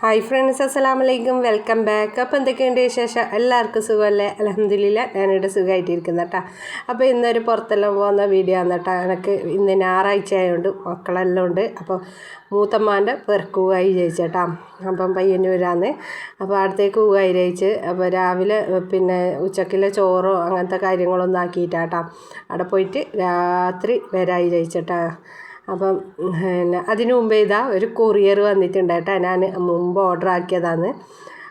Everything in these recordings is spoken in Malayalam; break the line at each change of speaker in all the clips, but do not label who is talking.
ഹായ് ഫ്രണ്ട്സ് അസ്സലാമു വലൈക്കും വെൽക്കം ബാക്ക് അപ്പോൾ എന്തൊക്കെയുണ്ട് വിശേഷം? എല്ലാവർക്കും സുഖമല്ലേ? അലഹമ്മദില്ല ഞാനിവിടെ സുഖമായിട്ടിരിക്കുന്ന കേട്ടോ അപ്പോൾ ഇന്നൊരു പുറത്തെല്ലാം പോകുന്ന വീഡിയോ ആണ് കേട്ടോ എനിക്ക് ഇന്ന് ഞായറാഴ്ച ആയതുകൊണ്ട് മക്കളെല്ലാം ഉണ്ട്. അപ്പോൾ മൂത്തമ്മാന്റെ പെർക്കുകായി ജയിച്ചേട്ടാ അപ്പം പയ്യന്നൂരാന്ന് അപ്പോൾ അടുത്തേക്ക് ഊവായി ജയിച്ച്. അപ്പോൾ രാവിലെ പിന്നെ ഉച്ചക്കിലെ ചോറോ അങ്ങനത്തെ കാര്യങ്ങളൊന്നും ആക്കിയിട്ടാട്ടാ അവിടെ പോയിട്ട് രാത്രി വരായി ജയിച്ചേട്ടാ അപ്പം പിന്നെ അതിനു മുമ്പേ ഇതാ ഒരു കൊറിയർ വന്നിട്ടുണ്ട് കേട്ടോ ഞാൻ മുമ്പ് ഓർഡർ ആക്കിയതാണ്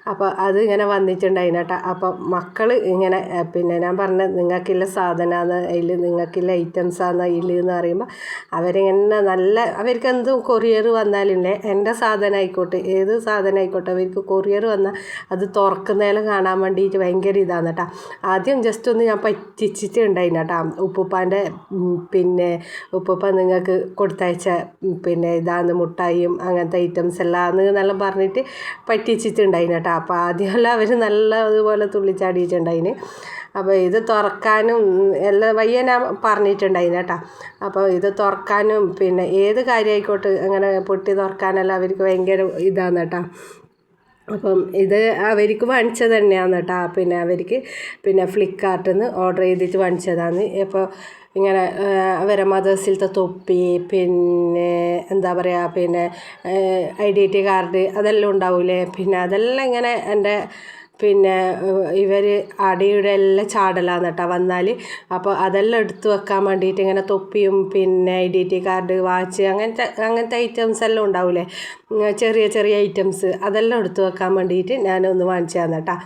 അപ്പോൾ അത് ഇങ്ങനെ വന്നിട്ടുണ്ടായിന് കേട്ടോ. അപ്പം മക്കൾ ഇങ്ങനെ പിന്നെ ഞാൻ പറഞ്ഞ നിങ്ങൾക്കുള്ള സാധനമാണ് അതിൽ നിങ്ങൾക്കുള്ള ഐറ്റംസാണ് അതിൽ എന്ന് പറയുമ്പോൾ അവരിങ്ങനെ നല്ല അവർക്ക് എന്തും കൊറിയർ വന്നാലില്ലേ എന്റെ സാധനം ആയിക്കോട്ടെ ഏത് സാധനം ആയിക്കോട്ടെ അവർക്ക് കൊറിയർ വന്നാൽ അത് തുറക്കുന്നതിലും കാണാൻ വേണ്ടിയിട്ട് ഭയങ്കര ഇതാണ് കേട്ടോ. ആദ്യം ജസ്റ്റ് ഒന്ന് ഞാൻ പറ്റിച്ചിട്ടുണ്ടായിന് കേട്ടോ. ഉപ്പുപ്പാന്റെ പിന്നെ ഉപ്പുപ്പ നിങ്ങൾക്ക് കൊടുത്തയച്ച പിന്നെ ഇതാന്ന് മുട്ടായിയും അങ്ങനത്തെ ഐറ്റംസ് എല്ലാം എന്നെല്ലാം പറഞ്ഞിട്ട് പറ്റിച്ചിട്ടുണ്ടായിന് കേട്ടോ. അപ്പോൾ ആദ്യമെല്ലാം അവർ നല്ല അതുപോലെ തുള്ളിച്ചാടിയിട്ടുണ്ടായിന്. അപ്പോൾ ഇത് തുറക്കാനും എല്ലാ വയ്യ ഞാൻ പറഞ്ഞിട്ടുണ്ടായിന് കേട്ടോ. അപ്പോൾ ഇത് തുറക്കാനും പിന്നെ ഏത് കാര്യമായിക്കോട്ടെ അങ്ങനെ പൊട്ടി തുറക്കാനെല്ലാം അവർക്ക് ഭയങ്കര ഇതാണ് കേട്ടോ. അപ്പം ഇത് അവർക്ക് വാങ്ങിച്ചത് തന്നെയാണ് കേട്ടോ. പിന്നെ അവർക്ക് പിന്നെ ഫ്ലിപ്കാർട്ടിൽ നിന്ന് ഓർഡർ ചെയ്തിട്ട് വാങ്ങിച്ചതാണ്. അപ്പോൾ ഇങ്ങനെ അവരെ മദേഴ്സിലത്തെ തൊപ്പി പിന്നെ എന്താ പറയുക പിന്നെ ഐ ഡി ടി കാർഡ് അതെല്ലാം ഉണ്ടാവില്ലേ പിന്നെ അതെല്ലാം ഇങ്ങനെ എന്റെ പിന്നെ ഇവർ അടിയുടെ എല്ലാം ചാടലാന്ന് കേട്ടോ വന്നാൽ അപ്പോൾ അതെല്ലാം എടുത്തു വെക്കാൻ വേണ്ടിയിട്ട് ഇങ്ങനെ തൊപ്പിയും പിന്നെ I D T card watch അങ്ങനത്തെ അങ്ങനത്തെ ഐറ്റംസ് എല്ലാം ഉണ്ടാവില്ലേ ചെറിയ ചെറിയ ഐറ്റംസ് അതെല്ലാം എടുത്തു വെക്കാൻ വേണ്ടിയിട്ട് ഞാനൊന്ന് വാങ്ങിച്ചു തന്നെ കേട്ടോ.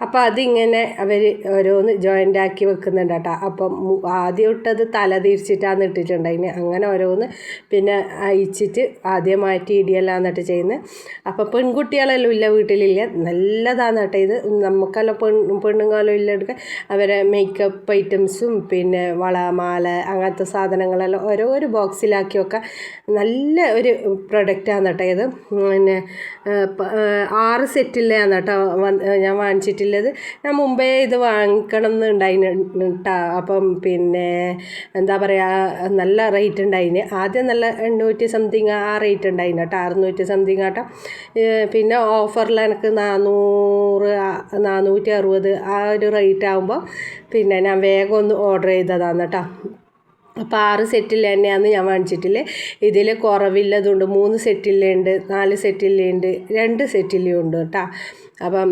അപ്പോൾ അതിങ്ങനെ അവർ ഓരോന്ന് ജോയിന്റ് ആക്കി വെക്കുന്നുണ്ട് കേട്ടോ. അപ്പം ആദ്യം ഇട്ടത് തല തിരിച്ചിട്ടാണ് ഇട്ടിട്ടുണ്ടായിന് അങ്ങനെ ഓരോന്ന് പിന്നെ അയച്ചിട്ട് ആദ്യം മാറ്റി ഇടിയെല്ലാം എന്നിട്ട് ചെയ്യുന്നത്. അപ്പോൾ പെൺകുട്ടികളെല്ലാം ഇല്ല വീട്ടിലില്ല. നല്ലതാണ് കേട്ടോ ഇത് നമുക്കെല്ലാം പെൺ പെണ്ണുങ്ങളും ഇല്ല എടുക്കാൻ അവരെ മേക്കപ്പ് ഐറ്റംസും പിന്നെ വള മാല അങ്ങനത്തെ സാധനങ്ങളെല്ലാം ഓരോ ഒരു ബോക്സിലാക്കി വെക്കാൻ നല്ല ഒരു പ്രൊഡക്റ്റാണ് കേട്ടോ ഇത്. പിന്നെ ആറ് സെറ്റിലാണ് കേട്ടോ ഞാൻ വാങ്ങിച്ചിട്ട് വാങ്ങിച്ചിട്ടുള്ളത് ഞാൻ മുമ്പേ ഇത് വാങ്ങിക്കണം എന്നുണ്ടായിന് കേട്ടോ അപ്പം പിന്നെ എന്താ പറയുക നല്ല റേറ്റ് ഉണ്ടായിന്. ആദ്യം നല്ല എണ്ണൂറ്റി സംതിങ് ആ റേറ്റ് ഉണ്ടായിന് കേട്ടോ അറുന്നൂറ്റി സംതിങ് കേട്ടോ പിന്നെ ഓഫറിൽ എനിക്ക് നാനൂറ് നാനൂറ്റി അറുപത് ആ ഒരു റേറ്റ് ആകുമ്പോൾ പിന്നെ ഞാൻ വേഗം ഒന്ന് ഓർഡർ ചെയ്തതാണ് കേട്ടോ അപ്പോൾ ആറ് സെറ്റിൽ തന്നെയാണ് ഞാൻ വാങ്ങിച്ചിട്ടില്ലേ. ഇതിൽ കുറവില്ലതുണ്ട്. മൂന്ന് സെറ്റിലുണ്ട് നാല് സെറ്റിലുണ്ട് രണ്ട് സെറ്റിലും കേട്ടോ അപ്പം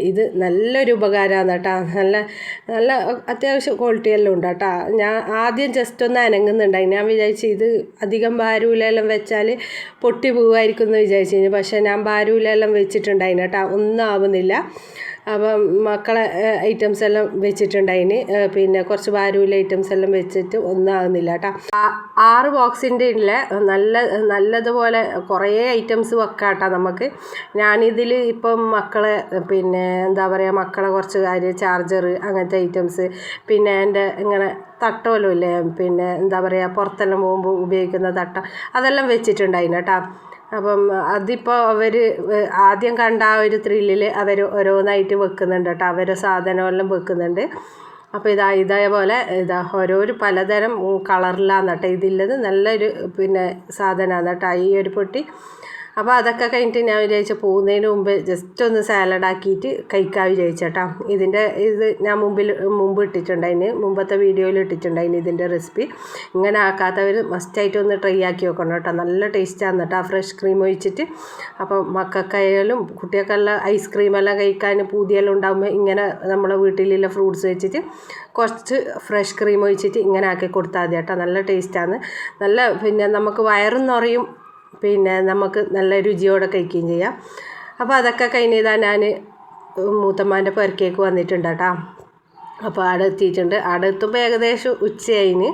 ഇത് നല്ലൊരു ഉപകാരമാണ് കേട്ടോ. നല്ല നല്ല അത്യാവശ്യം ക്വാളിറ്റി എല്ലാം ഉണ്ട് കേട്ടോ. ഞാൻ ആദ്യം ജസ്റ്റ് ഒന്ന് അനങ്ങുന്നുണ്ടായി. ഞാൻ വിചാരിച്ചു ഇത് അധികം ഭാരൂലെല്ലാം വെച്ചാൽ പൊട്ടി പോകുമായിരിക്കും എന്ന് വിചാരിച്ചു പക്ഷേ ഞാൻ ഭാരൂലെല്ലാം വെച്ചിട്ടുണ്ടായിന് കേട്ടോ. ഒന്നും ആവുന്നില്ല. അപ്പം മക്കളെ ഐറ്റംസ് എല്ലാം വെച്ചിട്ടുണ്ട് അതിന് പിന്നെ കുറച്ച് ബാരൂല ഐറ്റംസ് എല്ലാം വെച്ചിട്ട് ഒന്നും ആകുന്നില്ല കേട്ടോ ആറ് ബോക്സിന്റെ ഉള്ള നല്ല നല്ലതുപോലെ കുറേ ഐറ്റംസ് വെക്കാം കേട്ടോ നമുക്ക്. ഞാനിതിൽ ഇപ്പം മക്കളെ പിന്നെ എന്താ പറയുക മക്കളെ കുറച്ച് കാര്യം ചാർജർ അങ്ങനത്തെ ഐറ്റംസ് പിന്നെ എന്റെ ഇങ്ങനെ തട്ടമല്ലോ ഇല്ലേ പിന്നെ എന്താ പറയുക പുറത്തെല്ലാം പോകുമ്പോൾ ഉപയോഗിക്കുന്ന തട്ട അതെല്ലാം വെച്ചിട്ടുണ്ടായിരുന്നു കേട്ടോ അപ്പം അതിപ്പോൾ അവർ ആദ്യം കണ്ട ആ ഒരു ത്രില്ലിൽ അവർ ഓരോന്നായിട്ട് വെക്കുന്നുണ്ട് കേട്ടോ. അവരെ സാധനമെല്ലാം വെക്കുന്നുണ്ട്. അപ്പോൾ ഇതാ ഇതേപോലെ ഇതാ ഓരോരു പലതരം കളറിലാണ് കേട്ടോ. ഇതില്ലത് നല്ലൊരു പിന്നെ സാധനമാണ് കേട്ടോ. ഈ ഒരു പൊട്ടി അപ്പോൾ അതൊക്കെ കഴിഞ്ഞിട്ട് ഞാൻ വിചാരിച്ച പോകുന്നതിന് മുമ്പ് ജസ്റ്റ് ഒന്ന് സാലഡ് ആക്കിയിട്ട് കഴിക്കാൻ വിചാരിച്ചേട്ടാ ഇതിന്റെ ഇത് ഞാൻ മുമ്പിൽ മുമ്പ് ഇട്ടിട്ടുണ്ടായിന് മുമ്പത്തെ വീഡിയോയിൽ ഇട്ടിട്ടുണ്ടായിന് ഇതിന്റെ റെസിപ്പി ഇങ്ങനെ ആക്കാത്തവർ മസ്റ്റായിട്ട് ഒന്ന് ട്രൈ ആക്കി വെക്കണം കേട്ടോ. നല്ല ടേസ്റ്റാണ് കേട്ടോ ഫ്രഷ് ക്രീം ഒഴിച്ചിട്ട്. അപ്പം മക്കൾക്കായാലും കുട്ടികൾക്കെല്ലാം ഐസ്ക്രീമെല്ലാം കഴിക്കാൻ പൂതിയെല്ലാം ഉണ്ടാകുമ്പോൾ ഇങ്ങനെ നമ്മളെ വീട്ടിലുള്ള ഫ്രൂട്ട്സ് വെച്ചിട്ട് കുറച്ച് ഫ്രഷ് ക്രീം ഒഴിച്ചിട്ട് ഇങ്ങനെ ആക്കി കൊടുത്താൽ മതി കേട്ടോ. നല്ല ടേസ്റ്റാണ് നല്ല പിന്നെ നമുക്ക് വയറും നിറയും പിന്നെ നമുക്ക് നല്ല രുചിയോടെ കഴിക്കുകയും ചെയ്യാം. അപ്പോൾ അതൊക്കെ കഴിഞ്ഞതാ ഞാൻ മൂത്തമ്മാന്റെ പുരക്കേക്ക് വന്നിട്ടുണ്ട് കേട്ടോ. അപ്പോൾ അവിടെ എത്തിയിട്ടുണ്ട്. അവിടെ എത്തുമ്പോൾ ഏകദേശം ഉച്ചയായിന്.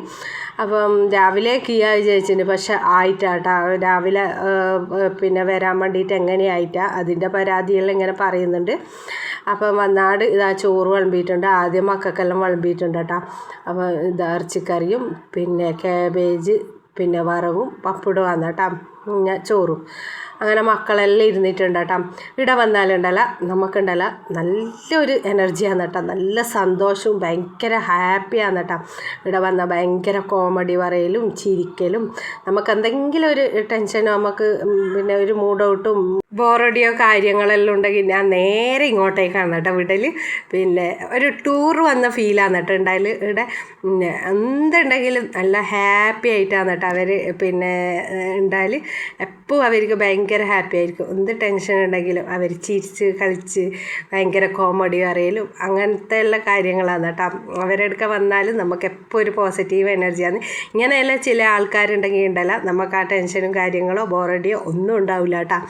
അപ്പം രാവിലെ കിയാ വിചാരിച്ചിട്ടുണ്ട് പക്ഷെ ആയിട്ടാട്ടാ രാവിലെ പിന്നെ വരാൻ വേണ്ടിയിട്ട് എങ്ങനെയായിട്ടാ അതിന്റെ പരാതികളിൽ ഇങ്ങനെ പറയുന്നുണ്ട്. അപ്പം വന്നാട് ഇതാ ചോറ് വിളമ്പിയിട്ടുണ്ട്. ആദ്യം മക്കൾക്കെല്ലാം വിളമ്പിയിട്ടുണ്ട് കേട്ടോ. അപ്പോൾ ഇതാ ഇറച്ചിക്കറിയും പിന്നെ കാബേജ് പിന്നെ വറവും പപ്പടവും ആണ് കേട്ടോ ഞാൻ ചോറും. അങ്ങനെ മക്കളെല്ലാം ഇരുന്നിട്ടുണ്ട് കേട്ടോ. ഇവിടെ വന്നാലുണ്ടല്ല നമുക്കുണ്ടല്ല നല്ലൊരു എനർജിയാണ് കേട്ടോ. നല്ല സന്തോഷവും ഭയങ്കര ഹാപ്പിയാണ് കേട്ടോ. ഇവിടെ വന്നാൽ ഭയങ്കര കോമഡി പറയലും ചിരിക്കലും നമുക്ക് എന്തെങ്കിലും ഒരു ടെൻഷനോ നമുക്ക് പിന്നെ ഒരു മൂഡ് ഔട്ടും ബോറടിയോ കാര്യങ്ങളെല്ലാം ഉണ്ടെങ്കിൽ ഞാൻ നേരെ ഇങ്ങോട്ടേക്കാണ് കേട്ടോ വീട്ടിൽ പിന്നെ ഒരു ടൂർ വന്ന ഫീലാണ് കേട്ടോ ഉണ്ടായാൽ ഇവിടെ. എന്തുണ്ടെങ്കിലും നല്ല ഹാപ്പി ആയിട്ടാണ് കേട്ടോ അവർ പിന്നെ ഉണ്ടായാൽ എപ്പോഴും അവർക്ക് ഭയങ്കര ഹാപ്പി ആയിരിക്കും. എന്ത് ടെൻഷൻ ഉണ്ടെങ്കിലും അവർ ചിരിച്ച് കളിച്ച് ഭയങ്കര കോമഡി അറിയലും അങ്ങനത്തെ എല്ലാ കാര്യങ്ങളാണ് കേട്ടോ. അവരെടുക്ക വന്നാലും നമുക്ക് എപ്പോൾ ഒരു പോസിറ്റീവ് എനർജിയാണ് ഇങ്ങനെയുള്ള ചില ആൾക്കാരുണ്ടെങ്കിൽ ഉണ്ടല്ല നമുക്ക് ആ ടെൻഷനും കാര്യങ്ങളോ ബോറടിയോ ഒന്നും ഉണ്ടാവില്ല കേട്ടോ.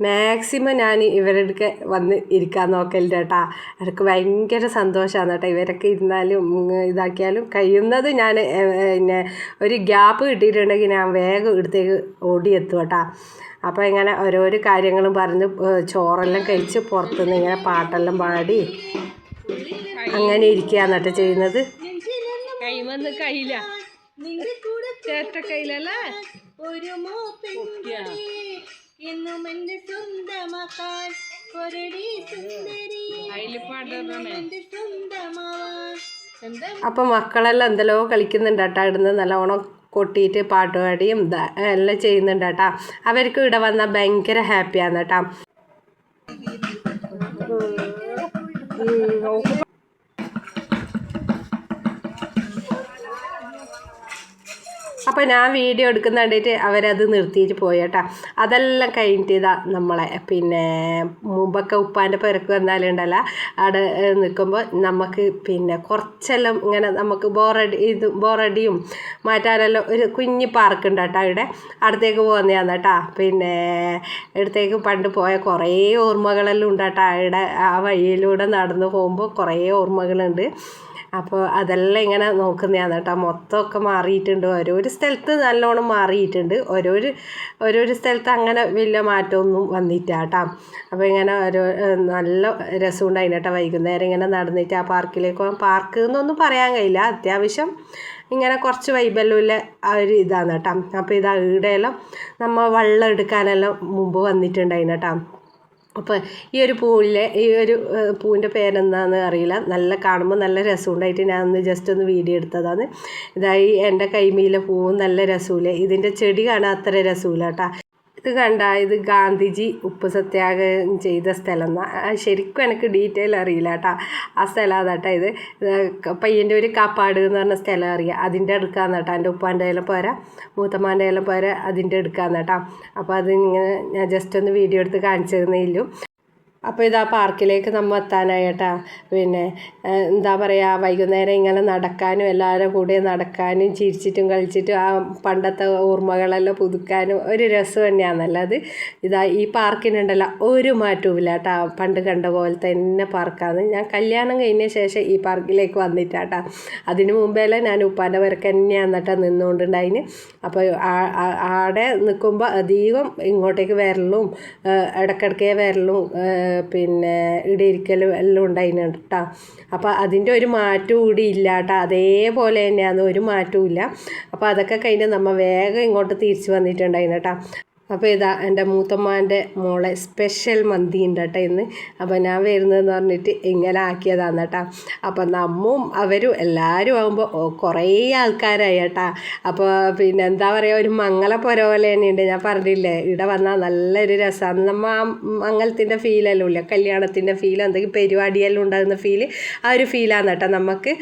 മാക്സിമം ഞാൻ ഇവരുടെ വന്ന് ഇരിക്കാൻ നോക്കലുണ്ട് കേട്ടാ. എനിക്ക് ഭയങ്കര സന്തോഷമാണ് കേട്ടോ. ഇവരൊക്കെ ഇരുന്നാലും ഇതാക്കിയാലും കഴിയുന്നത് ഞാൻ പിന്നെ ഒരു ഗ്യാപ്പ് കിട്ടിയിട്ടുണ്ടെങ്കിൽ ഞാൻ വേഗം ഇടത്തേക്ക് ഓടിയെത്തും കേട്ടാ. അപ്പോൾ ഇങ്ങനെ ഓരോരോ കാര്യങ്ങളും പറഞ്ഞ് ചോറെല്ലാം കഴിച്ച് പുറത്തുനിന്ന് ഇങ്ങനെ പാട്ടെല്ലാം പാടി അങ്ങനെ ഇരിക്കുകയാണ് കേട്ടോ ചെയ്യുന്നത്. കൈമന്ന് ചേട്ട കയ്യിലല്ലേ?
ഒരു എന്നും എന്റെ സ്വന്തമാക്കാൻ. സുന്ദരി സ്വന്തമാവാൻ.
അപ്പം മക്കളെല്ലാം എന്തെല്ലോ കളിക്കുന്നുണ്ട് കേട്ടോ. നല്ല നല്ലോണം കൊട്ടിയിട്ട് പാട്ടുപാടിയും എല്ലാം ചെയ്യുന്നുണ്ട് കേട്ടോ. അവർക്ക് ഇവിടെ വന്ന ഭയങ്കര ഹാപ്പിയാണ് കേട്ടോ. അപ്പോൾ ഞാൻ വീഡിയോ എടുക്കുന്ന കണ്ടിട്ട് അവരത് നിർത്തിയിട്ട് പോയി കേട്ടോ. അതെല്ലാം കഴിഞ്ഞിട്ട് ഇതാ നമ്മളെ. പിന്നെ മുമ്പൊക്കെ ഉപ്പാന്റെ പെരക്ക് വന്നാലുണ്ടല്ലോ അവിടെ നിൽക്കുമ്പോൾ നമുക്ക് പിന്നെ കുറച്ചെല്ലാം ഇങ്ങനെ നമുക്ക് ബോറടി ഇത് ബോറടിയും മാറ്റാനെല്ലാം ഒരു കുഞ്ഞ് പാർക്ക് ഉണ്ട് കേട്ടോ ഇവിടെ അടുത്തേക്ക് പോകുന്നതാണ് കേട്ടോ. പിന്നെ അടുത്തേക്ക് പണ്ട് പോയ കുറേ ഓർമ്മകളെല്ലാം ഉണ്ട് കേട്ടോ. അവിടെ ആ വഴിയിലൂടെ നടന്നു പോകുമ്പോൾ കുറേ ഓർമ്മകളുണ്ട്. അപ്പോൾ അതെല്ലാം ഇങ്ങനെ നോക്കുന്നതാണ് കേട്ടോ. മൊത്തമൊക്കെ മാറിയിട്ടുണ്ട്. ഓരോരു സ്ഥലത്ത് നല്ലോണം മാറിയിട്ടുണ്ട്. ഓരോരു ഓരോരു സ്ഥലത്ത് അങ്ങനെ വലിയ മാറ്റമൊന്നും വന്നില്ല കേട്ടോ. അപ്പോൾ ഇങ്ങനെ ഓരോ നല്ല രസമുണ്ടായിരുന്നു കേട്ടോ വൈകുന്നേരം ഇങ്ങനെ നടന്നിട്ട് ആ പാർക്കിലേക്ക് പാർക്ക് എന്നൊന്നും പറയാൻ കഴിയില്ല. അത്യാവശ്യം ഇങ്ങനെ കുറച്ച് വൈബല്ലുള്ള ആ ഒരു ഇതാണ് കേട്ടോ. അപ്പോൾ ഇതാ ഇവിടെയെല്ലാം നമ്മൾ വെള്ളം എടുക്കാനെല്ലാം മുമ്പ് വന്നിട്ടുണ്ടായിരുന്നു കേട്ടോ. അപ്പോൾ ഈ ഒരു പൂവിലെ ഈ ഒരു പൂവിന്റെ പേരെന്താണെന്ന് അറിയില്ല. നല്ല കാണുമ്പോൾ നല്ല രസമുണ്ടായിട്ട് ഞാൻ ഒന്ന് ജസ്റ്റ് ഒന്ന് വീഡിയോ എടുത്തതാണ്. ഇതായി എന്റെ കൈമീലെ പൂവും നല്ല രസമില്ലേ ഇതിന്റെ ചെടി കാണാൻ അത്ര രസമില്ല കേട്ടോ. ഇത് കണ്ട ഇത് ഗാന്ധിജി ഉപ്പ് സത്യാഗ്രഹം ചെയ്ത സ്ഥലം എന്നാ ശരിക്കും എനിക്ക് ഡീറ്റെയിൽ അറിയില്ല കേട്ടോ ആ സ്ഥലം അതാട്ടോ ഇത്. പയ്യന്റെ ഒരു കാപ്പാട് എന്ന് പറഞ്ഞ സ്ഥലം അറിയാം. അതിന്റെ അടുക്കാന്ന് കേട്ടോ എന്റെ ഉപ്പാന്റെ എല്ലാം പോരാ. മൂത്തമ്മാന്റെ എല്ലാം പോരാ. അതിന്റെ അടുക്കാന്ന് കേട്ടോ അപ്പോൾ അത് ഇങ്ങനെ ഞാൻ ജസ്റ്റ് ഒന്ന് വീഡിയോ എടുത്ത് കാണിച്ചു തന്നേലും അപ്പോൾ ഇതാ പാർക്കിലേക്ക് നമ്മൾ എത്താനായിട്ടാ. പിന്നെ എന്താ പറയുക വൈകുന്നേരം ഇങ്ങനെ നടക്കാനും എല്ലാവരും കൂടെ നടക്കാനും ചിരിച്ചിട്ടും കളിച്ചിട്ടും ആ പണ്ടത്തെ ഓർമ്മകളെല്ലാം പുതുക്കാനും ഒരു രസം തന്നെയാണല്ലോ അത്. ഇതാ ഈ പാർക്കിനുണ്ടല്ലോ ഒരു മാറ്റവുമില്ല കേട്ടാ പണ്ട് കണ്ട പോലെ തന്നെ പാർക്കാണ് ഞാൻ കല്യാണം കഴിഞ്ഞ ശേഷം ഈ പാർക്കിലേക്ക് വന്നിട്ടാട്ടാ. അതിന് മുമ്പേല്ലാം ഞാൻ ഉപ്പാന്റെ പേർക്ക് തന്നെയാണ് കേട്ടോ നിന്നുകൊണ്ടുണ്ടായിന് അപ്പോൾ ആടെ നിൽക്കുമ്പോൾ അധികം ഇങ്ങോട്ടേക്ക് വരലും ഇടക്കിടക്കേ വരലും പിന്നെ ഇടിയിരിക്കലും എല്ലാം ഉണ്ടായിന് കേട്ടോ അപ്പോൾ അതിന്റെ ഒരു മാറ്റവും കൂടി ഇല്ല കേട്ടോ അതേപോലെ തന്നെയാണ്. ഒരു മാറ്റവും ഇല്ല. അപ്പോൾ അതൊക്കെ കഴിഞ്ഞ് നമ്മൾ വേഗം ഇങ്ങോട്ട് തിരിച്ച് വന്നിട്ടുണ്ടായിരുന്നു കേട്ടോ അപ്പോൾ ഇതാ എന്റെ മൂത്തമ്മാന്റെ മോളെ സ്പെഷ്യൽ മന്തി ഉണ്ട് കേട്ടോ ഇന്ന്. അപ്പോൾ ഞാൻ വരുന്നതെന്ന് പറഞ്ഞിട്ട് ഇങ്ങനെ ആക്കിയതാണ് കേട്ടോ. അപ്പോൾ നമ്മും അവരും എല്ലാവരും ആകുമ്പോൾ കുറേ ആൾക്കാരായി കേട്ടോ. അപ്പോൾ പിന്നെ എന്താ പറയുക ഒരു മംഗള പുര പോലെ തന്നെയുണ്ട്. ഞാൻ പറഞ്ഞില്ലേ ഇവിടെ വന്നാൽ നല്ലൊരു രസമാണ് നമ്മൾ ആ മംഗലത്തിന്റെ ഫീലല്ലോ ഇല്ല കല്യാണത്തിന്റെ ഫീൽ എന്തെങ്കിലും പരിപാടിയെല്ലാം ഉണ്ടാകുന്ന ഫീൽ ആ ഒരു ഫീലാണ് കേട്ടോ നമുക്ക്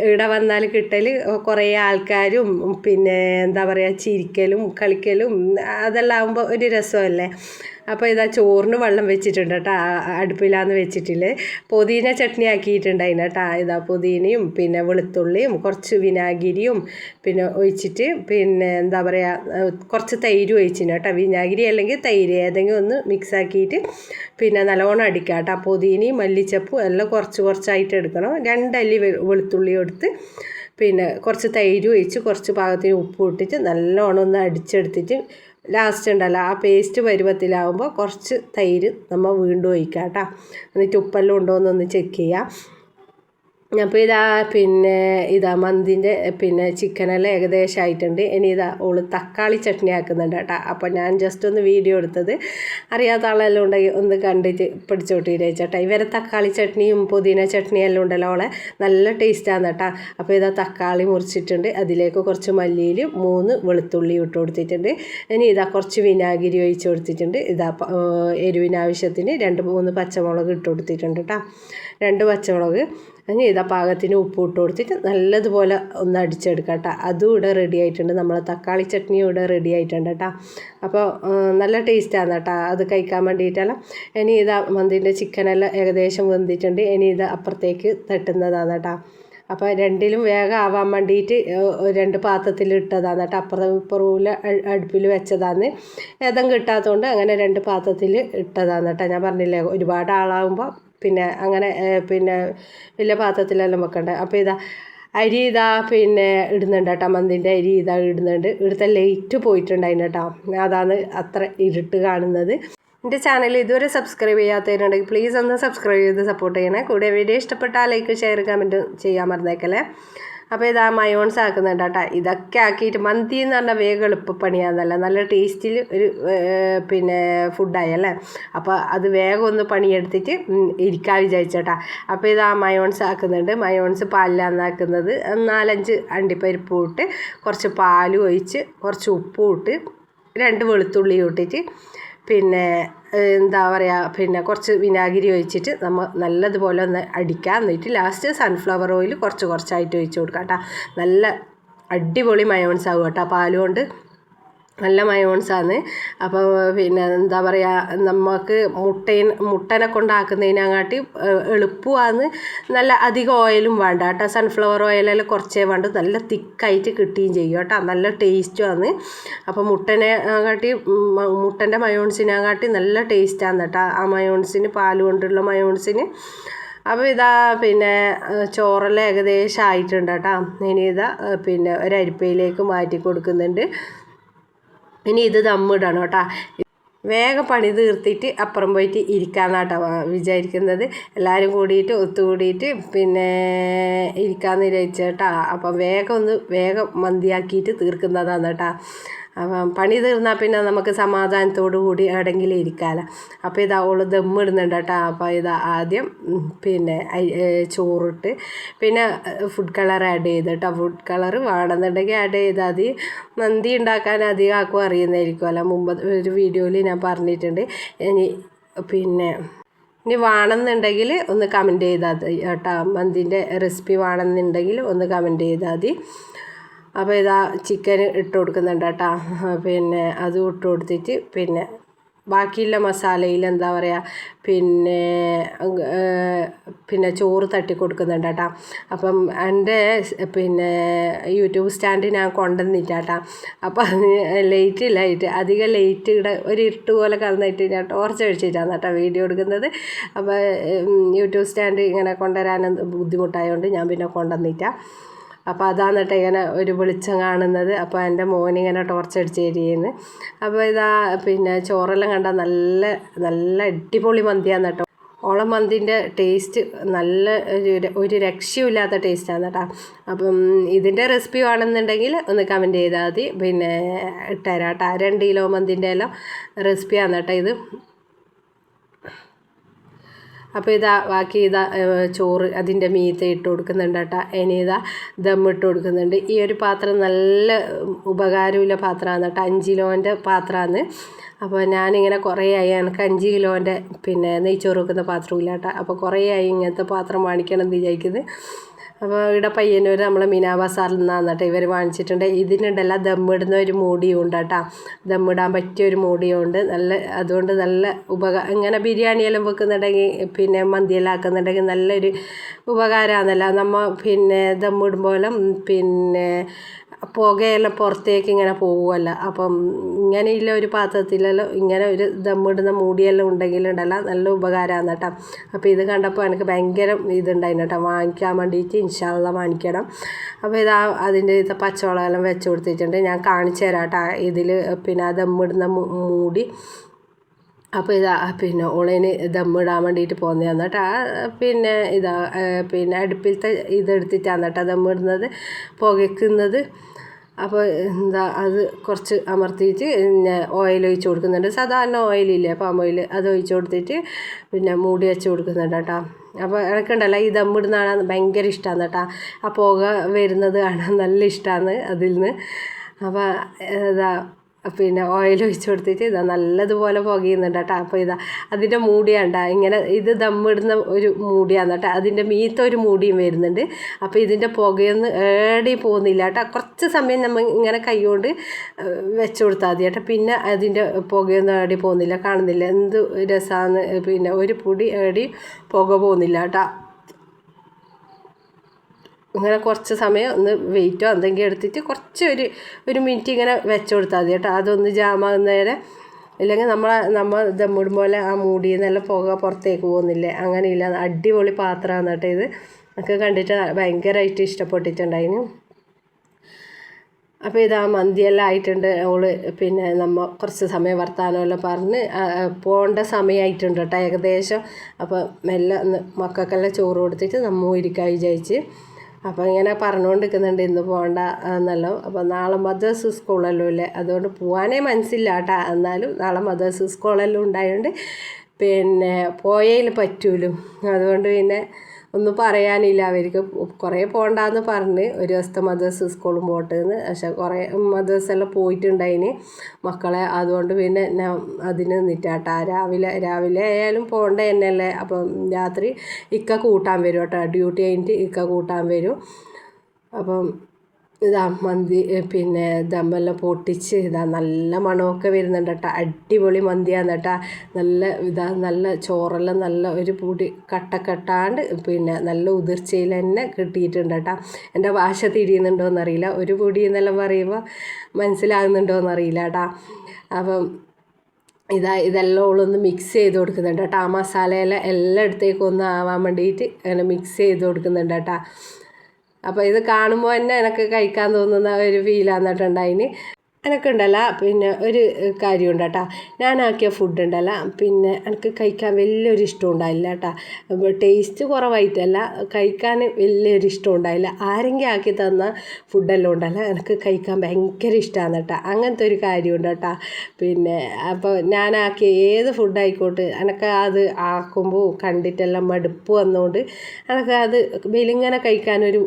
ഇവിടെ വന്നാൽ കിട്ടൽ കുറേ ആൾക്കാരും പിന്നെ എന്താ പറയുക ചിരിക്കലും കളിക്കലും അതെല്ലാം ആകുമ്പോൾ ഒരു രസമല്ലേ അപ്പോൾ ഇതാ ചോറിന് വെള്ളം വെച്ചിട്ടുണ്ട് കേട്ടോ അടുപ്പിലാന്ന് വെച്ചിട്ടില്ല. പുതിന ചട്നി ആക്കിയിട്ടുണ്ടായിന് കേട്ടോ ഇതാ പുതിനയും പിന്നെ വെളുത്തുള്ളിയും കുറച്ച് വിനാഗിരിയും പിന്നെ ഒഴിച്ചിട്ട് പിന്നെ എന്താ പറയുക കുറച്ച് തൈര് ഒഴിച്ചിന് കേട്ടോ. വിനാഗിരി അല്ലെങ്കിൽ തൈര് ഏതെങ്കിലും ഒന്ന് മിക്സ് ആക്കിയിട്ട് പിന്നെ നല്ലോണം അടിക്കുക കേട്ടോ. പുതിനയും മല്ലിച്ചപ്പും എല്ലാം കുറച്ച് കുറച്ചായിട്ട് എടുക്കണം. രണ്ടല്ലി വെളുത്തുള്ളി എടുത്ത് പിന്നെ കുറച്ച് തൈര് ഒഴിച്ച് കുറച്ച് പാകത്തിന് ഉപ്പ് ഇട്ടിട്ട് നല്ലോണം ഒന്ന് അടിച്ചെടുത്തിട്ട് ലാസ്റ്റ് ഉണ്ടല്ലോ. ആ പേസ്റ്റ് പരുവത്തിലാവുമ്പോൾ കുറച്ച് തൈര് നമ്മൾ വീണ്ടും ഒഴിക്കാം കേട്ടോ എന്നിട്ട് ഉപ്പെല്ലാം ഉണ്ടോ എന്നൊന്ന് ചെക്ക് ചെയ്യുക അപ്പോൾ ഇതാ പിന്നെ ഇതാ മന്തിന്റെ പിന്നെ ചിക്കനെല്ലാം ഏകദേശം ആയിട്ടുണ്ട്. ഇനി ഇതാ ഓൾ തക്കാളി ചട്നി ആക്കുന്നുണ്ട് കേട്ടോ. അപ്പോൾ ഞാൻ ജസ്റ്റ് ഒന്ന് വീഡിയോ എടുത്തത്. അറിയാത്ത ആളെല്ലാം ഉണ്ടെങ്കിൽ ഒന്ന് കണ്ടിട്ട് പിടിച്ചോട്ടിട്ട് ചേട്ടാ ഇവരെ തക്കാളി ചട്നിയും പുതിന ചട്നിയും എല്ലാം ഉണ്ടല്ലോ ഓളെ. നല്ല ടേസ്റ്റാണ് കേട്ടോ അപ്പോൾ ഇതാ തക്കാളി മുറിച്ചിട്ടുണ്ട്. അതിലേക്ക് കുറച്ച് മല്ലിയിൽ മൂന്ന് വെളുത്തുള്ളി ഇട്ട് കൊടുത്തിട്ടുണ്ട്. ഇനി ഇതാ കുറച്ച് വിനാഗിരി ഒഴിച്ച് കൊടുത്തിട്ടുണ്ട്. ഇതാ പ- ഏഹ് എരിവിന് ആവശ്യത്തിന് രണ്ട് മൂന്ന് പച്ചമുളക് ഇട്ട് കൊടുത്തിട്ടുണ്ട് കേട്ടോ രണ്ട് പച്ചമുളക്. ഇനി ഇതാ പാകത്തിന് ഉപ്പ് ഇട്ട് കൊടുത്തിട്ട് നല്ലതുപോലെ ഒന്ന് അടിച്ചെടുക്കാം കേട്ടോ. അതും ഇവിടെ റെഡി ആയിട്ടുണ്ട്. നമ്മൾ തക്കാളി ചട്നിയും ഇവിടെ റെഡി ആയിട്ടുണ്ട് കേട്ടോ. അപ്പോൾ നല്ല ടേസ്റ്റാണ് കേട്ടോ അത് കഴിക്കാൻ വേണ്ടിയിട്ടെല്ലാം. ഇനി ഇതാ മന്തിന്റെ ചിക്കനെല്ലാം ഏകദേശം വെന്തിട്ടുണ്ട്. ഇനി ഇത് അപ്പുറത്തേക്ക് തട്ടുന്നതാണ് കേട്ടോ. അപ്പോൾ രണ്ടിലും വേഗം ആവാൻ വേണ്ടിയിട്ട് രണ്ട് പാത്രത്തിൽ ഇട്ടതാണ് കേട്ടോ. അപ്പുറത്തെ ഇപ്പുറവിൽ അടുപ്പിൽ വെച്ചതാണ്. ഏതം കിട്ടാത്തതുകൊണ്ട് അങ്ങനെ രണ്ട് പാത്രത്തിൽ ഇട്ടതാണ് കേട്ടോ. ഞാൻ പറഞ്ഞില്ലേ ഒരുപാട് ആളാകുമ്പോൾ പിന്നെ അങ്ങനെ പിന്നെ വലിയ പാത്രത്തിലെല്ലാം വെക്കണ്ട. അപ്പോൾ ഇതാ അരി ഇതാ പിന്നെ ഇടുന്നുണ്ട് കേട്ടോ മന്തിന്റെ അരി ഇതാ ഇടുന്നുണ്ട്. ഇവിടുത്തെ ലൈറ്റ് പോയിട്ടുണ്ടായിരുന്നു കേട്ടോ അതാണ് അത്ര ഇരുട്ട് കാണുന്നത്. എന്റെ ചാനൽ ഇതുവരെ സബ്സ്ക്രൈബ് ചെയ്യാത്തവരുണ്ടെങ്കിൽ പ്ലീസ് ഒന്ന് സബ്സ്ക്രൈബ് ചെയ്ത് സപ്പോർട്ട് ചെയ്യണേ. കൂടെ വീഡിയോ ഇഷ്ടപ്പെട്ടാൽ ലൈക്ക് ഷെയർ കമന്റ് ചെയ്യാൻ മറന്നേക്കല്ലേ. അപ്പോൾ ഇതാ മയോൺസ് ആക്കുന്നുണ്ട് കേട്ടോ. ഇതൊക്കെ ആക്കിയിട്ട് മന്തി എന്ന് പറഞ്ഞാൽ വേഗം എളുപ്പ പണിയാന്നല്ല നല്ല ടേസ്റ്റിൽ ഒരു പിന്നെ ഫുഡായി അല്ലേ? അപ്പോൾ അത് വേഗം ഒന്ന് പണിയെടുത്തിട്ട് ഇരിക്കാൻ വിചാരിച്ചേട്ടാ അപ്പോൾ ഇതാ മയോൺസ് ആക്കുന്നുണ്ട്. മയോൺസ് പാലിലാന്നാക്കുന്നത് നാലഞ്ച് അണ്ടിപ്പരിപ്പ് ഇട്ട് കുറച്ച് പാലും ഒഴിച്ച് കുറച്ച് ഉപ്പും ഇട്ട് രണ്ട് വെളുത്തുള്ളി ഇട്ടിട്ട് പിന്നെ എന്താ പറയുക പിന്നെ കുറച്ച് വിനാഗിരി ഒഴിച്ചിട്ട് നമ്മൾ നല്ലതുപോലെ ഒന്ന് അടിക്കുക എന്നിട്ട് ലാസ്റ്റ് സൺഫ്ലവർ ഓയിൽ കുറച്ച് കുറച്ചായിട്ട് ഒഴിച്ച് കൊടുക്കാം കേട്ടോ നല്ല അടിപൊളി മയോൺസ് ആവും കേട്ടോ പാലുകൊണ്ട് നല്ല മയോൺസാണ് അപ്പോൾ പിന്നെ എന്താ പറയുക നമുക്ക് മുട്ടയിൻ മുട്ടനെ കൊണ്ടാക്കുന്നതിനെങ്ങാട്ടി എളുപ്പമാണ് നല്ല അധികം ഓയിലും വേണ്ട കേട്ടോ. സൺഫ്ലവർ ഓയിലെല്ലാം കുറച്ചേ വേണ്ട. നല്ല തിക്കായിട്ട് കിട്ടുകയും ചെയ്യും കേട്ടോ. നല്ല ടേസ്റ്റുമാണ് അപ്പോൾ മുട്ടനെ കാട്ടി മുട്ടന്റെ മയോൺസിനെങ്ങാട്ടി നല്ല ടേസ്റ്റാണ് കേട്ടോ. ആ മയോൺസിന് പാൽ കൊണ്ടുള്ള മയോൺസിന്. അപ്പോൾ ഇതാ പിന്നെ ചോറെല്ലാം ഏകദേശം ആയിട്ടുണ്ട് കേട്ടോ. ഇനി ഇതാ പിന്നെ ഒരു അരിപ്പയിലേക്ക് മാറ്റി കൊടുക്കുന്നുണ്ട്. ഇനി ഇത് ദമ്മിടണം കേട്ടോ. വേഗം പണി തീർത്തിട്ട് അപ്പുറം പോയിട്ട് ഇരിക്കാന്നാട്ടോ വിചാരിക്കുന്നത്. എല്ലാവരും കൂടിയിട്ട് ഒത്തുകൂടിയിട്ട് പിന്നെ ഇരിക്കാമെന്ന് വിചാരിച്ചേട്ടാ അപ്പം വേഗം ഒന്ന് വേഗം മന്തിയാക്കിയിട്ട് തീർക്കുന്നതാണ് കേട്ടോ. പണി തീർന്നാൽ പിന്നെ നമുക്ക് സമാധാനത്തോടു കൂടി എവിടെയെങ്കിലും ഇരിക്കാമല്ലോ അപ്പോൾ ഇതാ ഓൾ ദമ്മിടുന്നുണ്ട് കേട്ടോ. അപ്പോൾ ഇതാ ആദ്യം പിന്നെ ചോറിട്ട് പിന്നെ ഫുഡ് കളർ ആഡ് ചെയ്ത് കേട്ടോ. ഫുഡ് കളർ വേണമെന്നുണ്ടെങ്കിൽ ആഡ് ചെയ്താൽ മതി. മന്തി ഉണ്ടാക്കാൻ അധികം ആക്കും അറിയുന്നതായിരിക്കുമല്ലോ. മുമ്പ് ഒരു വീഡിയോയിൽ ഞാൻ പറഞ്ഞിട്ടുണ്ട്. ഇനി പിന്നെ ഇനി വേണമെന്നുണ്ടെങ്കിൽ ഒന്ന് കമന്റ് ചെയ്താൽ കേട്ടോ. മന്തിന്റെ റെസിപ്പി വേണമെന്നുണ്ടെങ്കിൽ ഒന്ന് കമന്റ് ചെയ്താൽ മതി. അപ്പോൾ ഇതാ ചിക്കൻ ഇട്ട് കൊടുക്കുന്നുണ്ട് കേട്ടോ. പിന്നെ അതും ഇട്ട് കൊടുത്തിട്ട് പിന്നെ ബാക്കിയുള്ള മസാലയിൽ എന്താ പറയുക പിന്നെ പിന്നെ ചോറ് തട്ടി കൊടുക്കുന്നുണ്ട് കേട്ടോ. അപ്പം എന്റെ പിന്നെ യൂട്യൂബ് സ്റ്റാൻഡ് ഞാൻ കൊണ്ടുവന്നിട്ടാട്ടാ അപ്പം ലേറ്റ് ലൈറ്റ് അധികം ലേറ്റ് ഇവിടെ ഒരു ഇരുട്ട് പോലെ കളന്നിട്ട് ഞാൻ ടോർച്ച് അടിച്ചിട്ടാണ് കേട്ടോ വീഡിയോ എടുക്കുന്നത്. അപ്പോൾ യൂട്യൂബ് സ്റ്റാൻഡ് ഇങ്ങനെ കൊണ്ടുവരാൻ ബുദ്ധിമുട്ടായതുകൊണ്ട് ഞാൻ പിന്നെ കൊണ്ടുവന്നിട്ടാ അപ്പോൾ അതാണ് ഇങ്ങനെ ഒരു വെളിച്ചം കാണുന്നത്. അപ്പോൾ എന്റെ മോനിങ്ങനെ ടോർച്ചടിച്ച് തരികയെന്ന് അപ്പോൾ ഇതാ പിന്നെ ചോറെല്ലാം കണ്ടാൽ നല്ല നല്ല അടിപൊളി മന്തിയാണ് കേട്ടോ. ഓളം മന്തിന്റെ ടേസ്റ്റ് നല്ല ഒരു ഒരു രക്ഷയുമില്ലാത്ത ടേസ്റ്റാണ് കേട്ടോ. അപ്പം ഇതിന്റെ റെസിപ്പി വേണമെന്നുണ്ടെങ്കിൽ ഒന്ന് കമന്റ് ചെയ്താൽ മതി. പിന്നെ ഇട്ടുതരാം കേട്ടോ രണ്ട് കിലോ മന്തിന്റെ എല്ലാം റെസിപ്പിയാണ് കേട്ടോ ഇത്. അപ്പോൾ ഇതാ ബാക്കി ഇതാ ചോറ് അതിന്റെ മീത്ത് ഇട്ട് കൊടുക്കുന്നുണ്ട് കേട്ടോ. ഇനി ഇതാ ദം ഇട്ട് കൊടുക്കുന്നുണ്ട്. ഈ ഒരു പാത്രം നല്ല ഉപകാരമുള്ള പാത്രമാണ് കേട്ടോ. അഞ്ച് കിലോന്റെ പാത്രമാണ് അപ്പോൾ ഞാനിങ്ങനെ കുറേ ആയി. എനിക്ക് അഞ്ച് കിലോന്റെ പിന്നെ നെയ്ച്ചോറ് വെക്കുന്ന പാത്രമില്ല കേട്ടോ. അപ്പോൾ കുറേ ആയി ഇങ്ങനത്തെ പാത്രം വാങ്ങിക്കണം എന്ന് വിചാരിക്കുന്നത് അപ്പോൾ ഇവിടെ പയ്യന്നൂർ നമ്മളെ മീനാ ബസാറിൽ നിന്നാണ് കേട്ടോ ഇവർ വാങ്ങിച്ചിട്ടുണ്ട്. ഇതിനുണ്ടല്ല ദമ്മിടുന്ന ഒരു മൂടിയും ഉണ്ട് കേട്ടോ. ദമ്മിടാൻ പറ്റിയ ഒരു മൂടിയും ഉണ്ട് നല്ല അതുകൊണ്ട് നല്ല ഉപകാരം ഇങ്ങനെ ബിരിയാണിയെല്ലാം വെക്കുന്നുണ്ടെങ്കിൽ പിന്നെ മന്തിയെല്ലാം ആക്കുന്നുണ്ടെങ്കിൽ നല്ലൊരു ഉപകാരമാണല്ലോ നമ്മൾ പിന്നെ ദമ്മിടുമ്പോഴും പിന്നെ പുകയെല്ലാം പുറത്തേക്ക് ഇങ്ങനെ പോകുമല്ലോ അപ്പം ഇങ്ങനെയുള്ള ഒരു പാത്രത്തിലെല്ലാം ഇങ്ങനെ ഒരു ദമ്മിടുന്ന മൂടിയെല്ലാം ഉണ്ടെങ്കിലുണ്ടല്ലോ നല്ല ഉപകാരമാണ് കേട്ടോ. അപ്പോൾ ഇത് കണ്ടപ്പോൾ എനിക്ക് ഭയങ്കര ഇതുണ്ടായിരുന്നു കേട്ടോ. വാങ്ങിക്കാൻ വേണ്ടിയിട്ട് ഇൻഷാല്ല വാങ്ങിക്കണം. അപ്പോൾ ഇതാ അതിന്റെ ഇത് പച്ചവളമെല്ലാം വെച്ച് കൊടുത്തിട്ടുണ്ട്. ഞാൻ കാണിച്ചു തരാം കേട്ടോ ഇതിൽ പിന്നെ ആ ദമ്മിടുന്ന മൂടി. അപ്പോൾ ഇതാ പിന്നെ ഓളേന് ദമ്മിടാൻ വേണ്ടിയിട്ട് പോകുന്നതാണ് കേട്ടോ പിന്നെ ഇതാ പിന്നെ അടുപ്പിലത്തെ ഇതെടുത്തിട്ടാണ് കേട്ടോ ദമ്മിടുന്നത് പുകയ്ക്കുന്നത്. അപ്പോൾ എന്താ അത് കുറച്ച് അമർത്തിയിട്ട് പിന്നെ ഓയിൽ ഒഴിച്ച് കൊടുക്കുന്നുണ്ട്. സാധാരണ ഓയിലില്ലേ പാം ഓയിൽ അത് ഒഴിച്ച് കൊടുത്തിട്ട് പിന്നെ മൂടി വെച്ച് കൊടുക്കുന്നുണ്ട് കേട്ടോ. അപ്പോൾ എനിക്കുണ്ടല്ലോ ഈ ദമ്മിടുന്ന കാണാൻ ഭയങ്കര ഇഷ്ടമാണ് കേട്ടോ. ആ പുക വരുന്നത് കാണാൻ നല്ല ഇഷ്ടമാണ് അതിൽ നിന്ന് അപ്പോൾ ഇതാ പിന്നെ ഓയിൽ ഒഴിച്ച് കൊടുത്തിട്ട് ഇതാ നല്ലതുപോലെ പുകയുന്നുണ്ട് കേട്ടോ അപ്പോൾ ഇതാ അതിന്റെ മൂടിയാണ്ട. ഇങ്ങനെ ഇത് ദമ്മിടുന്ന ഒരു മൂടിയാണ് കേട്ടോ അതിന്റെ മീത്ത ഒരു മൂടിയും വരുന്നുണ്ട്. അപ്പോൾ ഇതിന്റെ പുകയൊന്നും ഏടി പോകുന്നില്ല കേട്ടോ കുറച്ച് സമയം നമ്മൾ ഇങ്ങനെ കൈകൊണ്ട് വെച്ച് കൊടുത്താൽ മതി കേട്ടോ പിന്നെ അതിന്റെ പുകയൊന്നും ഏടി പോകുന്നില്ല. കാണുന്നില്ല. എന്ത് രസമാണ് പിന്നെ ഒരു പൊടി ഏടി പുക പോകുന്നില്ല കേട്ടോ ഇങ്ങനെ കുറച്ച് സമയം ഒന്ന് വെയിറ്റോ എന്തെങ്കിലും എടുത്തിട്ട് കുറച്ച് ഒരു ഒരു മിനിറ്റ് ഇങ്ങനെ വെച്ച് കൊടുത്താൽ മതി കേട്ടോ. അതൊന്ന് ജാമാകുന്നേരെ ഇല്ലെങ്കിൽ നമ്മൾ നമ്മൾ ദമ്മിടും പോലെ ആ മൂടി നല്ല പുക പുറത്തേക്ക് പോകുന്നില്ലേ? അങ്ങനെയില്ല. അടിപൊളി പാത്രമാണ് കേട്ടോ ഇത്. ഒക്കെ കണ്ടിട്ട് ഭയങ്കരമായിട്ട് ഇഷ്ടപ്പെട്ടിട്ടുണ്ടായിരുന്നു അപ്പോൾ ഇതാ മന്തിയെല്ലാം ആയിട്ടുണ്ട്. അവൾ പിന്നെ നമ്മൾ കുറച്ച് സമയം വർത്തമാനമെല്ലാം പറഞ്ഞ് പോകേണ്ട സമയമായിട്ടുണ്ട് കേട്ടോ ഏകദേശം. അപ്പോൾ മെല്ലെ മക്കൾക്കെല്ലാം ചോറ് കൊടുത്തിട്ട് നമ്മൾ ഇരിക്കാൻ വിചാരിച്ച്. അപ്പോൾ ഇങ്ങനെ പറഞ്ഞുകൊണ്ടിരിക്കുന്നുണ്ട് ഇന്ന് പോകണ്ട എന്നല്ലോ. അപ്പോൾ നാളെ മദേഴ്സ് സ്കൂളല്ലോ ഇല്ലേ അതുകൊണ്ട് പോകാനേ മനസ്സില്ല കേട്ടോ. എന്നാലും നാളെ മദേഴ്സ് സ്കൂളെല്ലാം ഉണ്ടായതുകൊണ്ട് പിന്നെ പോയേൽ പറ്റൂലും. അതുകൊണ്ട് പിന്നെ ഒന്നും പറയാനില്ല. അവർക്ക് കുറേ പോകണ്ടെന്ന് പറഞ്ഞ് ഒരു ദിവസത്തെ മദേഴ്സ് സ്കൂളും പോട്ടെന്ന്. പക്ഷെ കുറേ മദേഴ്സ് എല്ലാം പോയിട്ടുണ്ടായിന്. മക്കളെ അതുകൊണ്ട് പിന്നെ ഞാൻ അതിന് നിന്നിട്ടാട്ടാ രാവിലെ രാവിലെ ആയാലും പോകേണ്ട എന്നല്ലേ അപ്പം രാത്രി ഇക്ക കൂട്ടാൻ വരും കേട്ടോ. ഡ്യൂട്ടി കഴിഞ്ഞിട്ട് ഇക്ക കൂട്ടാൻ വരും. അപ്പം ഇതാ മന്തി പിന്നെ ദമ്മെല്ലാം പൊട്ടിച്ച് ഇതാ നല്ല മണമൊക്കെ വരുന്നുണ്ട് കേട്ടോ. അടിപൊളി മന്തിയാണ് കേട്ടോ. നല്ല ഇതാ നല്ല ചോറെല്ലാം നല്ല ഒരു പൊടി കട്ടക്കട്ടാണ്ട് പിന്നെ നല്ല ഉതിർച്ചയിൽ തന്നെ കിട്ടിയിട്ടുണ്ട് കേട്ടോ. എന്റെ ഭാഷ തിരിയുന്നുണ്ടോയെന്ന് അറിയില്ല ഒരു പൊടി എന്നെല്ലാം പറയുമ്പോൾ മനസ്സിലാകുന്നുണ്ടോയെന്ന് അറിയില്ല കേട്ടോ. അപ്പം ഇതാ ഇതെല്ലാം ഉള്ളൊന്ന് മിക്സ് ചെയ്ത് കൊടുക്കുന്നുണ്ട് കേട്ടോ. ആ മസാലയെല്ലാം എല്ലായിടത്തേക്കും ഒന്ന് ആവാൻ വേണ്ടിയിട്ട് അങ്ങനെ മിക്സ് ചെയ്ത് കൊടുക്കുന്നുണ്ട് കേട്ടോ. അപ്പോൾ ഇത് കാണുമ്പോൾ തന്നെ എനിക്ക് കഴിക്കാൻ തോന്നുന്ന ഒരു ഫീലാണ് കേട്ടോ ഉണ്ടല്ല പിന്നെ ഒരു കാര്യമുണ്ട് കേട്ടോ. ഞാനാക്കിയ ഫുഡ് ഉണ്ടല്ല പിന്നെ എനിക്ക് കഴിക്കാൻ വലിയൊരു ഇഷ്ടം ഉണ്ടായില്ല കേട്ടോ. ടേസ്റ്റ് കുറവായിട്ടല്ല കഴിക്കാൻ വലിയൊരു ഇഷ്ടം ഉണ്ടായില്ല. ആരെങ്കിലും ആക്കി തന്ന ഫുഡെല്ലാം ഉണ്ടല്ല എനിക്ക് കഴിക്കാൻ ഭയങ്കര ഇഷ്ടമാണ് കേട്ടോ. അങ്ങനത്തെ ഒരു കാര്യമുണ്ട് കേട്ടോ. പിന്നെ അപ്പോൾ ഞാനാക്കിയ ഏത് ഫുഡായിക്കോട്ടെ എനിക്ക് അത് ആക്കുമ്പോൾ കണ്ടിട്ടെല്ലാം മടുപ്പ് വന്നുകൊണ്ട് എനിക്ക് അത് വെലിങ്ങനെ കഴിക്കാനൊരു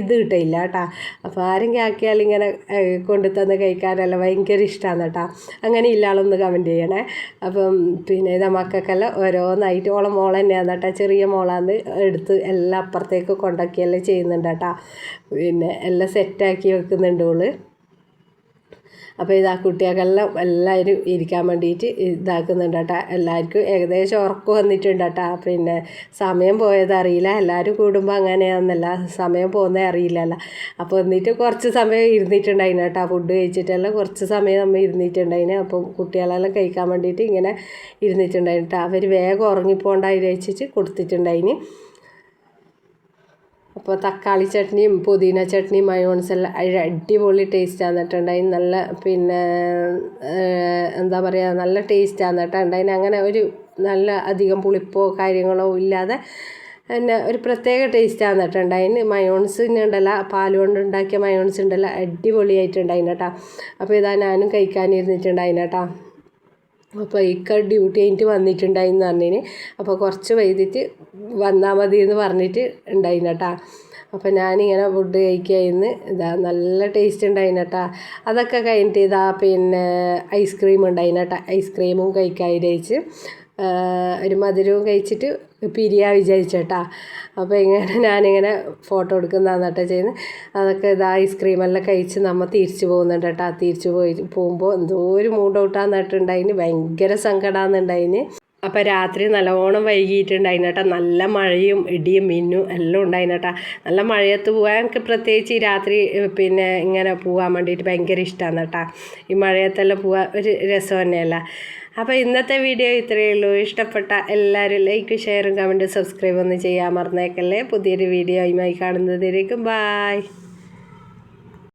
ഇത് കിട്ടില്ല കേട്ടോ. അപ്പോൾ ആരെങ്കിലും ആക്കിയാൽ ഇങ്ങനെ കൊണ്ടു തന്ന് കഴിക്കാനെല്ലാം ഭയങ്കര ഇഷ്ടമാണ് കേട്ടോ. അങ്ങനെ ഇല്ലാളൊന്ന് കമന്റ് ചെയ്യണേ. അപ്പം പിന്നെ ഇത് മക്കൾക്കെല്ലാം ഓരോന്നായിട്ട് ഓളെ മോൾ തന്നെയാണ് കേട്ടോ. ചെറിയ മോളാന്ന് എടുത്ത് എല്ലാം അപ്പുറത്തേക്ക് കൊണ്ടാക്കിയെല്ലാം ചെയ്യുന്നുണ്ട് കേട്ടോ. പിന്നെ എല്ലാം സെറ്റാക്കി വെക്കുന്നുണ്ട് ഓൾ. അപ്പോൾ ഇതാ കുട്ടികൾക്കെല്ലാം എല്ലാവരും ഇരിക്കാൻ വേണ്ടിയിട്ട് ഇതാക്കുന്നുണ്ട് കേട്ടോ. എല്ലാവർക്കും ഏകദേശം ഉറക്കം വന്നിട്ടുണ്ട് കേട്ടോ. പിന്നെ സമയം പോയത് അറിയില്ല. എല്ലാവരും കൂടുമ്പോൾ അങ്ങനെയാണെന്നല്ല. സമയം പോകുന്നേ അറിയില്ലല്ലോ. അപ്പോൾ എന്നിട്ട് കുറച്ച് സമയം ഇരുന്നിട്ടുണ്ടായിന് കേട്ടോ. ഫുഡ് കഴിച്ചിട്ടെല്ലാം കുറച്ച് സമയം നമ്മൾ ഇരുന്നിട്ടുണ്ടായിന്. അപ്പം കുട്ടികളെല്ലാം കഴിക്കാൻ വേണ്ടിയിട്ട് ഇങ്ങനെ ഇരുന്നിട്ടുണ്ടായിന് കേട്ടോ. അവർ വേഗം ഉറങ്ങിപ്പോണ്ടായി വെച്ചിട്ട് കൊടുത്തിട്ടുണ്ടായിന്. അപ്പോൾ തക്കാളി ചട്നിയും പുതിന ചട്നിയും മയോൺസ് എല്ലാം അടിപൊളി ടേസ്റ്റ് ആന്നിട്ടുണ്ടായി നല്ല പിന്നെ എന്താ പറയുക നല്ല ടേസ്റ്റ് ആന്നിട്ടുണ്ടായി അങ്ങനെ ഒരു നല്ല അധികം പുളിപ്പോ കാര്യങ്ങളോ ഇല്ലാതെ പിന്നെ ഒരു പ്രത്യേക ടേസ്റ്റ് ആന്നിട്ടുണ്ടായിന് ഉണ്ടല്ല പാൽ കൊണ്ട് ഉണ്ടാക്കിയ മയോൺസ് ഉണ്ടല്ല അടിപൊളിയായിട്ടുണ്ടായിന് കേട്ടോ. അപ്പോൾ ഇതാ ഞാനും കഴിക്കാനിരുന്നിട്ടുണ്ടായിന് കേട്ടോ. അപ്പോൾ ഇക്ക ഡ്യൂട്ടി കഴിഞ്ഞിട്ട് വന്നിട്ടുണ്ടായിന്ന് പറഞ്ഞിന്. അപ്പോൾ കുറച്ച് വൈകിട്ട് വന്നാൽ മതി എന്ന് പറഞ്ഞിട്ട് ഉണ്ടായിന് കേട്ടാ അപ്പോൾ ഞാനിങ്ങനെ ഫുഡ് കഴിക്കായിരുന്നു ഇതാ നല്ല ടേസ്റ്റ് ഉണ്ടായിന് കേട്ടാ അതൊക്കെ കഴിഞ്ഞിട്ട് ഇതാ പിന്നെ ഐസ്ക്രീം ഉണ്ടായിന് കേട്ടാ ഐസ്ക്രീമും കഴിക്കാൻ വിചാരിച്ച് ഒരു മധുരവും കഴിച്ചിട്ട് പിരിയാ വിചാരിച്ചേട്ടാ. അപ്പോൾ ഇങ്ങനെ ഞാനിങ്ങനെ ഫോട്ടോ എടുക്കുന്നതാണ് കേട്ടോ ചെയ്യുന്നത് അതൊക്കെ ഇത് ഐസ്ക്രീമെല്ലാം കഴിച്ച് നമ്മൾ തിരിച്ചു പോകുന്നുണ്ട് കേട്ടോ. തിരിച്ചു പോയി പോകുമ്പോൾ എന്തോ ഒരു മൂഡ് ഔട്ടാന്നിട്ടുണ്ടായിന് ഭയങ്കര സങ്കടമാണെന്നുണ്ടായിന് അപ്പോൾ രാത്രി നല്ലോണം വൈകിയിട്ടുണ്ടായിന് കേട്ടോ. നല്ല മഴയും ഇടിയും മിന്നും എല്ലാം ഉണ്ടായിന് കേട്ടോ. നല്ല മഴയത്ത് പോകാൻ എനിക്ക് പ്രത്യേകിച്ച് ഈ രാത്രി പിന്നെ ഇങ്ങനെ പോകാൻ വേണ്ടിയിട്ട് ഭയങ്കര ഇഷ്ടമാണ് കേട്ടോ. ഈ മഴയത്തെല്ലാം പോകാൻ ഒരു രസം തന്നെയല്ല. അപ്പോൾ ഇന്നത്തെ വീഡിയോ ഇത്രയേ ഉള്ളൂ. ഇഷ്ടപ്പെട്ട എല്ലാവരും ലൈക്ക് ഷെയറും കമന്റും സബ്സ്ക്രൈബ് ഒന്നും ചെയ്യാൻ മറന്നേക്കല്ലേ. പുതിയൊരു വീഡിയോ ആയി കാണുന്നതിലേക്കും ബായ്